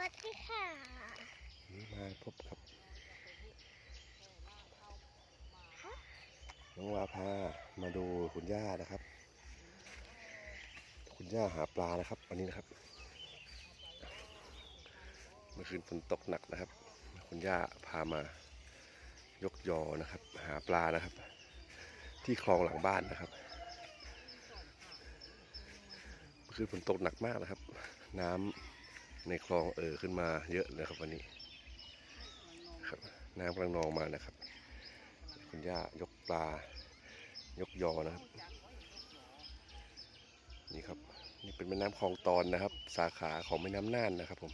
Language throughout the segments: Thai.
วัสดีค่ะนี่มาพบกับน้องวาพามาดูคุณย่านะครับ คุณย่าหาปลานะครับ วันนี้นะครับ เมื่อคืนฝนตกหนักนะครับ คุณย่าพามายกยอนะครับ หาปลานะครับ ที่คลองหลังบ้านนะครับเมื่อคืนฝนตกหนักมากนะครับ น้ำ ในคลองเอ่อขึ้นมาเยอะเลยครับวันนี้ครับน้ำกำลังนองมานะครับ คุณย่ายกปลายกยอนะครับ นี่ครับนี่เป็นแม่น้ำคลองตอนนะครับ สาขาของแม่น้ำน่านนะครับผม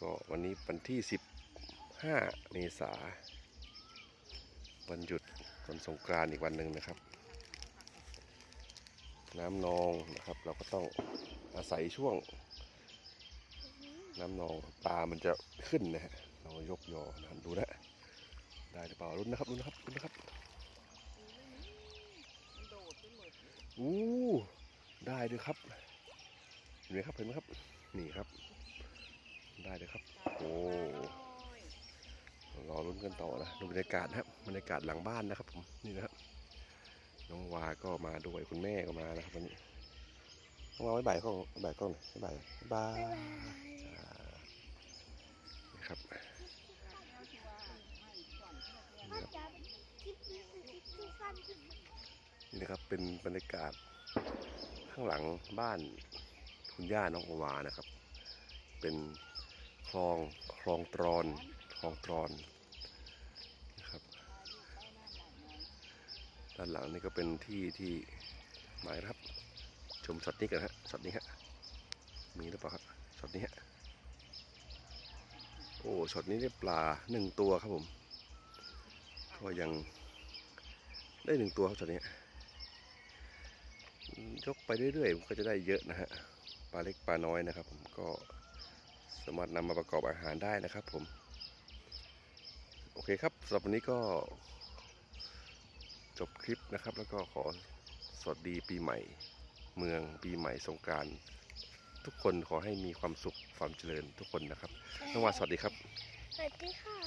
ก็วันนี้วันที่ 15 เมษาวันหยุดวันสงกรานต์อีกวันหนึ่งนะครับ น้ำนองนะครับ เราก็ต้องอาศัยช่วง น้ำนองปลามันจะขึ้นนะฮะเรายกยอนะดูนะได้หรือเปล่ารุ้นนะครับรุ้นนะครับรุ้นนะครับอู้ได้ด้วยครับเห็นไหมครับเห็นไหมครับนี่ครับ ได้เลยครับโอ้รอรุ้นกันต่อนะดูบรรยากาศนะครับบรรยากาศหลังบ้านนะครับผมนี่นะครับน้องวาก็มาด้วยคุณแม่ก็มานะครับวันนี้น้องวาไม่บ่ายกล้องไม่บ่ายกล้องหน่อยไม่บ่ายบายบาย บ๊ายบาย นะครับ พ่อจ๋าคลิปนี้คือคลิปที่สั้นที่สุด นะครับ เป็นบรรยากาศข้างหลังบ้านคุณย่าน้องโอวานะครับ เป็นคลองคลองตรอนคลองตรอนนะครับด้านหลังนี่ก็เป็นที่ที่หมายครับ ชมช็อตนี้กันฮะช็อตนี้ฮะมีหรือเปล่าครับช็อตนี้ฮะโอ้ช็อตนี้ได้ปลาหนึ่งตัวครับผมก็ยังได้หนึ่งตัวครับช็อตนี้ ยกไปเรื่อยๆมันก็จะได้เยอะนะฮะปลาเล็กปลาน้อยนะครับ ผมก็สามารถนำมาประกอบอาหารได้นะครับ ผม โอเคครับสำหรับวันนี้ก็จบคลิปนะครับ แล้วก็ขอสวัสดีปีใหม่ เมืองปีใหม่สงการทุกคนขอให้มีความสุขความเจริญทุกคนนะครับน้องวาสวัสดีครับ สวัสดีค่ะ